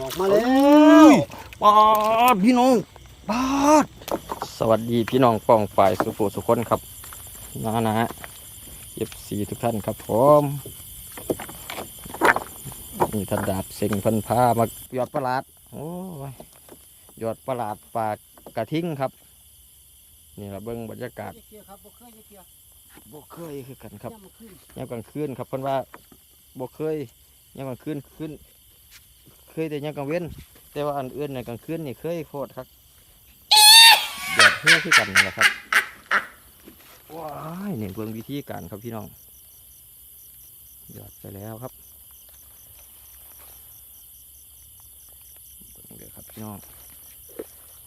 ออกมาแล้วปาดพี่น้องปาดสวัสดีพี่น้องป้องฝ่ายสุภูสุคนครับนะนะเอฟซีทุกท่านครับผมนี่ท่านดาบเสิงเพันพามายอดประหลาดโอ้ยยอดประหลาดปากกระทิ้งครับ นี่ละเบิ้งบรรยากาศเกียร์ครับบ่เคยเกียร์บ่เคยคือกันครับ ย่ำมาขึ้นยามกลางคืนครับเพิ่นว่าบ่เคยยามกลางคืนขึ้น เคยแต่ยามกลางเว้นแต่ว่าอันอื่นในกลางคืนนี่เคยโคตรครับแดดเฮือคือกันนะครับว้ายนี่ยเบิ่งวิธีการครับพี่น้องหยอดไปแล้วครับเบิ่งเลยครับพี่น้อง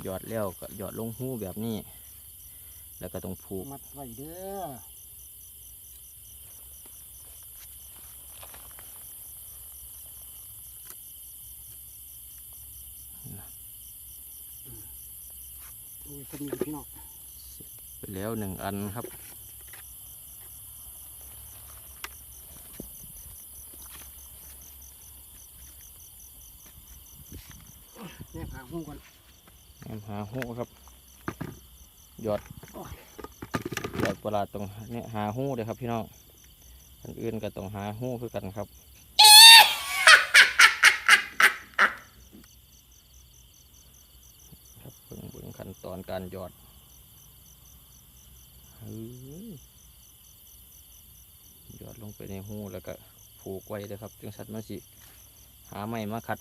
หยอดแล้วก็หยอดลงหูแบบนี้ แล้วก็ต้องผูกมัดไว้เด้อโอ้ยพอดีเลยพี่น้อง ไปแล้วหนึ่งอันครับแยกหาหุ้งก่อนแอมหาหูครับ หยอด หยอดประหลาดตรงเนี่ยหาหูเลยครับพี่น้องอันอื่นก็ต้องหาหูคือกันครับเบิ่งเบิ่งขั้นตอน การหยอดเฮ้ยหยอดลงไปในหูแล้วก็ผูกไว้เลยครับจังสัตว์มันสิ หาไม้มาขัด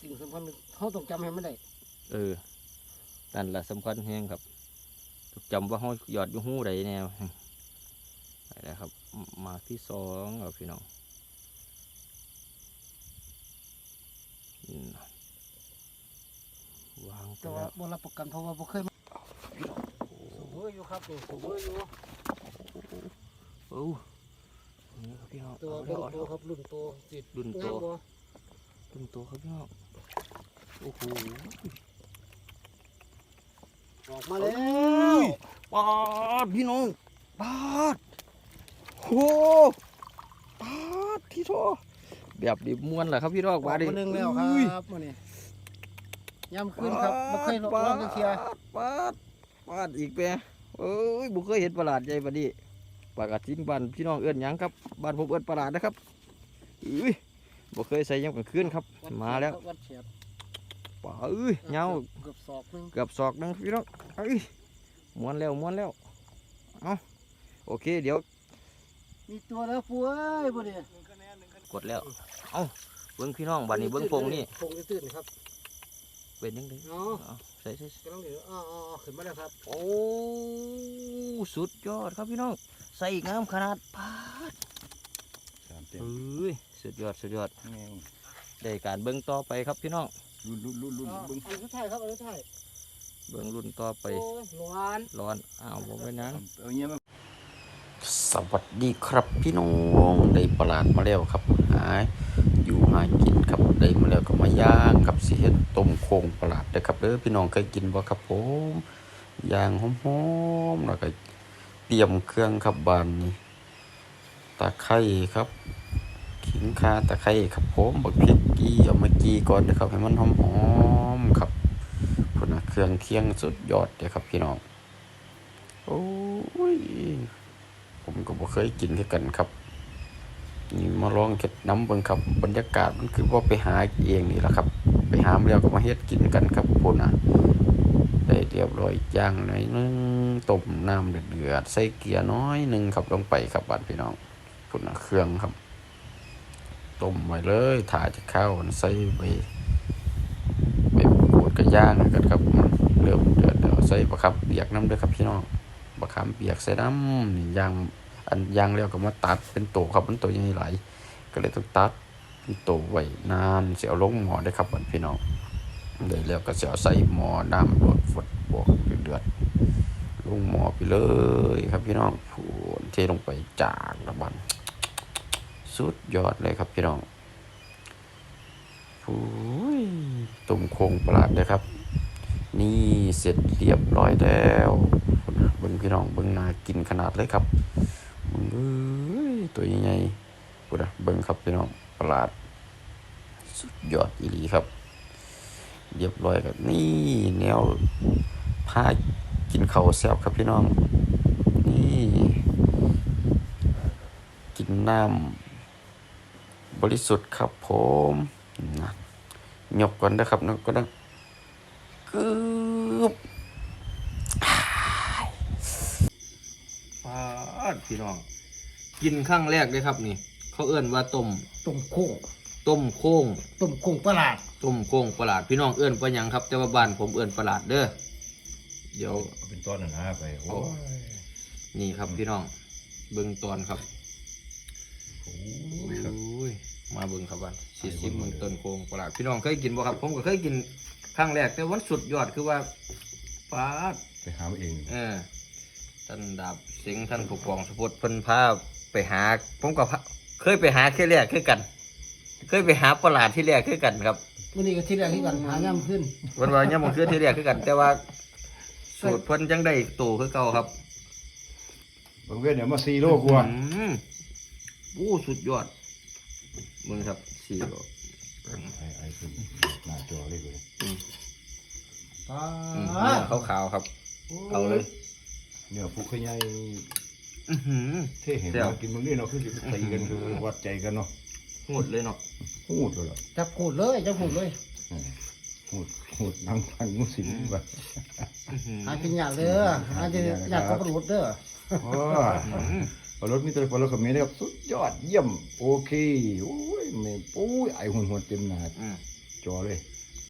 สิ่งสำคัญเขาต้องจำให้มันได้ เออนั่นแหละสำคัญแฮงครับจำว่าเขาหยอดอยู่หูใดแนวไปแล้วครับหมากที่สองครับพี่น้อง อืม วางไปแต่ว่าแล้วบ่รับประกันเพราะว่าบ่เคยมาสูบเบอร์อยู่ครับนี่สูบเบอร์อยู่โอ้นี่ครับพี่น้องตัวเอาเบิ่แล้วงเอาตัวแล้ว ครับรุ่นตัวจิตรุ่นโต งามบ่ตึงตัวครับพี่น้องโอ้โหออกมาแล้ว ปาดพี่น้องปาดโอ้ปาดที่โทแบบดิบม้วนแหละครับพี่น้องออกมาดิมาหนึ่งแล้วคอุ้ยรับมื้อนี้ ย่ำขึ้นครับบ่เคยลองจักเที่ยปาดปาดอีกแปะเอ้ยบุเคยเห็นประหลาดใหญ่ปานนี้ปากกาทิ้งบ้านพี่น้องเอื้อนหยังครับบ้านผมเอื้อนประหลาดนะครับอุ้ยบุเคยใส่ยังเป็นคืนครับ มาแล้ววัดเฉียบป่าเอ้ยเงาเกือบศอกหนึงเกือบศอกหนึงพี่น้องเอ้ยม้วนแล้วม้วนแล้วเอาโอเคเดี๋ยว มีตัวแล้วปูเอ้ยบ่เนี่ยกดแล้ว เอาเบิ้งพี่น้องบ้านนี้เบิ้งโพงนี่โพงตื่นๆครับ เป็นยังไงเนาะเอาใส่ใส่กำลังเดือดอ๋ออ๋ออ๋อขึ้นมาแล้วครับ โอ้สุดยอดครับพี่น้องใส่งามขนาดปาดสามเต็มเอ้ยสุดยอดสุดยอดแม่งได้การเบิ้งต่อไปครับพี่น้องรุ่นรุ่นรุ่นรุ่นอ๋อเบึ้งอันสุดท้ายครับอันสุดท้ายเบิ้งรุ่นต่อไปโอ้ยหวานร้อนอ้าวผมเป็นหยังเอาเงี้ยมาสวัสดีครับพี่น้องได้ประหลาดมาแล้วครับหา อยู่หากินครับได้มาแล้วก็มาย่างครับสิเฮ็ดต้มโครงประหลาดเด้อครับเด้อพี่น้องเคยกินบ่ครับผมย่างหอมๆแล้วก็เตรียมเครื่องครับบานนี้ตะไคร้ครับ ขิงข่าตะไคร้ครับผมบักพริกกี้เอามากี้ก่อนเด้อครับให้มันหอมๆครับพุ่นนะเครื่องเคียงสุดยอดเด้อครับ พี่น้องโอ้ยผมก็บ่เคยกินคือกันครับ นี่มาลองเก็ดน้ำเบิ่งครับบรรยากาศมันคือว่าไปหาเองนี่แหละครับ ไปหามาแล้วก็มาเฮ็ดกินกันครับพุ่นน่ะได้เรียบร้อยย่างหน่อยนึงต้มน้ำเดือดใส่เกลือน้อยหนึ่งครับลงไปครับบ้านพี่น้องพุ่นนะเครื่องครับต้มไว้เลยถ่าจะเข้าใส่ไปไปขูดกับย่างกันครับเริ่มเดือดแล้วใส่ปลาครับเปียกน้ำด้วยครับพี่น้องบะขามเปียกใส่น้ำนี่ยาง อันยางแล้วก็มาตัดเป็นโตครับมันโตใหญ่หลายก็เลยต้องตัดเป็นโตไว้นานเสียวลงหมอได้ครับพี่น้องได้แล้วก็เสียวใส่หมอน้ำรดฝดบวกเดือดลงหมอไปเลยครับพี่น้องพูนเทลงไปจากระบันสุดยอดเลยครับพี่น้องพูยตุ่มโคงปลาดเลยครับ นี่เสร็จเรียบร้อยแล้วเบิ่งพี่น้องเบิ่งนากินขนาดเลยครับ เบิ่งเอ้ยตัวใหญ่ๆปุ่นะเบิ่งครับพี่น้องประหลาด สุดยอดอีหลีครับ เรียบร้อยครับนี่แนวพากินเข้าแซ่บครับพี่น้อง นี่ กินน้ำบริสุทธิ์ครับผมนะหยกก่อนนะครับนะก็นะกึบปาดพี่น้อง กินข้างแรกเลยครับนี่ เขาเอื้อนว่าต้มต้มโค้งต้มโค้งต้มโค้งประหลาดต้มโค้งประหลาดพี่น้องเอื้อนว่าหยังครับ แต่ว่าบ้านผมเอื้อนประหลาดเด้อเดี๋ยวเอาเป็นต้นน่ะนะไปโอ้ยนี่ครับพี่น้อง เบิ่งตอนครับโอ้โอ้ยครับยมาเบิ่งครับบ้านสิซิมเบิ่งต้นโค้งประหลาดพี่น้องเคยกินบ่ครับผมก็เคยกินครั้งแรกแต่วันสุดยอดคือว่าฟาดไปหามาเอง เออท่านดาบสิงห์ท่านผู้กองสมพุทธเพิ่นพา ไปหา ผมก็พาเคยไปหาแค่แรกคือกัน เคยไปหาประหลาดที่แรกคือกันครับวันนี้ก็ที่แรกที่กันหาย่ำขึ้นวันวันยังมันคือที่แรกคือกัน แต่ว่าสูตรเพิ่นจังได้โตคือเก่าครับบางเว้นเนี่ยมาสี่โลกว่าอืมโอ้สุดยอดมึงครับสี่โลไอ้ไอ้ขึ้นหน้าจอเลยเลยป้าอืมเนื้อขาวๆครับ เอาเลย เนี่ยผู้ขยาย อื้อหือ เท่เห็นแซ่บมากินมึงนี่เนาะคือสิตีกันคือวัดใจกันเนาะโหดเลยเนาะพูดเลยล่ะจับขูดเลยจับขูดเลยอืมพูดพูดนั่งฟังมุสิมไปอื้อหือหากินยากเด้อหาจะอยากกับประโยชน์เด้อโอ้ยปลาลดมีแต่ปลาลดกับเมียนะครับสุดยอดเยี่ยม โอเคโอ้ยแม่โอ้ยไอหุ่นหัวเต็มหน้าอืมจอเลยอ